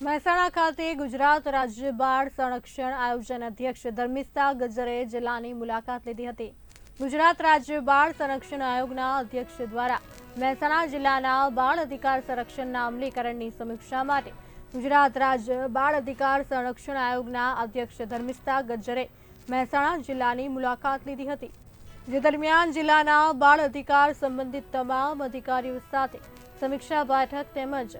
મહેસાણા ખાતે ગુજરાત રાજ્ય બાળ સંરક્ષણ આયોજન અધ્યક્ષ ધર્મિસ્તા ગજરે જિલ્લાની મુલાકાત લીધી હતી. ગુજરાત રાજ્ય બાળ સંરક્ષણ આયોગના અધ્યક્ષ દ્વારા મહેસાણા જિલ્લાના બાળ અધિકાર સંરક્ષણના અમલીકરણની સમીક્ષા માટે ગુજરાત રાજ્ય બાળ અધિકાર સંરક્ષણ આયોગના અધ્યક્ષ ધર્મિસ્તા ગજ્જરે મહેસાણા જિલ્લાની મુલાકાત લીધી હતી. જે દરમિયાન જિલ્લાના બાળ અધિકાર સંબંધિત તમામ અધિકારીઓ સાથે સમીક્ષા બેઠક તેમજ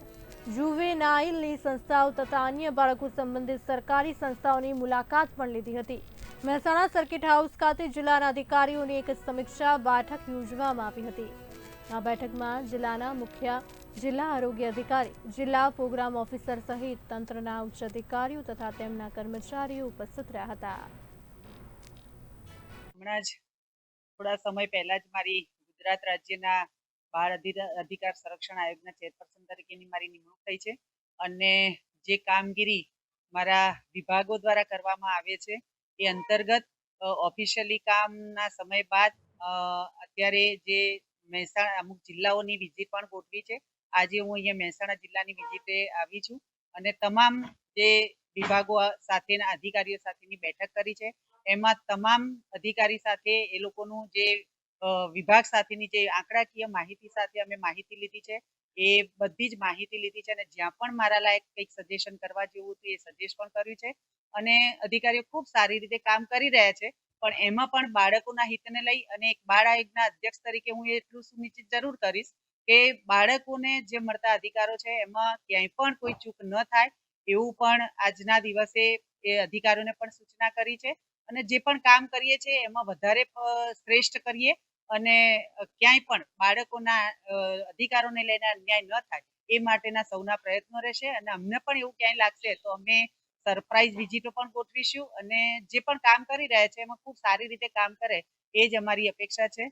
જુવેનાઇલની સંસ્થાઓ તથા અન્ય બાળકો સંબંધિત સરકારી સંસ્થાઓની મુલાકાત પણ લીધી હતી. મહેસાણા સર્કિટ હાઉસ ખાતે જિલ્લાના અધિકારીઓની એક સમીક્ષા બેઠક યોજવામાં આવી હતી. આ બેઠકમાં જિલ્લાના મુખ્ય જિલ્લા આરોગ્ય અધિકારી, જિલ્લા પ્રોગ્રામ ઓફિસર સહિત તંત્રના ઉચ્ચ અધિકારીઓ તથા તેમના કર્મચારીઓ ઉપસ્થિત રહ્યા હતા. હમણાં જ થોડા સમય પહેલા જ મારી ગુજરાત રાજ્યના બાળ અધિકાર સંરક્ષણ આયોગના ચેરપર્સન તરીકેની મારી નિમણૂક થઈ છે. અને જે કામગીરી મારા વિભાગો દ્વારા કરવામાં આવે છે, એ અંતર્ગત ઓફિશિયલી કામના સમય બાદ અત્યારે જે મહેસાણા, અમુક જિલ્લાઓની વિઝિટ પણ ગોઠવી છે. આજે હું અહીંયા મહેસાણા જિલ્લાની વિઝિટે આવી છું. અને તમામ જે વિભાગો સાથેના અધિકારીઓ સાથેની બેઠક કરી છે, એમાં તમામ અધિકારી સાથે એ લોકોનું જે વિભાગ સાથેની જે આંકડાકીય માહિતી સાથે અમે માહિતી લીધી છે, એ બધી જ માહિતી લીધી છે અને જ્યાં પણ મારા લાયક કંઈક સજેશન કરવા જેવું હતું એ સજેસ્ટ પણ કર્યું છે અને અધિકારીઓ ખૂબ સારી રીતે કામ કરી રહ્યા છે, પણ એમાં પણ બાળકોના હિતને લઈ અને એક બાળ આયોગના અધ્યક્ષ તરીકે હું એટલું સુનિશ્ચિત જરૂર કરીશ કે બાળકોને જે મળતા અધિકારો છે એમાં ક્યાંય પણ કોઈ ચૂક ન થાય એવું પણ આજના દિવસે એ અધિકારીઓને પણ સૂચના કરી છે અને જે પણ કામ કરીએ છીએ એમાં વધારે શ્રેષ્ઠ કરીએ અને ક્યાંય પણ બાળકોના અધિકારોને લઈને અન્યાય ન થાય, એ માટેના સૌના પ્રયત્નો રહેશે અને અમને પણ એવું ક્યાંય લાગશે તો અમે સરપ્રાઈઝ વિઝિટો પણ ગોઠવીશું અને જે પણ કામ કરી રહ્યા છે એમાં ખૂબ સારી રીતે કામ કરે, એ જ અમારી અપેક્ષા છે.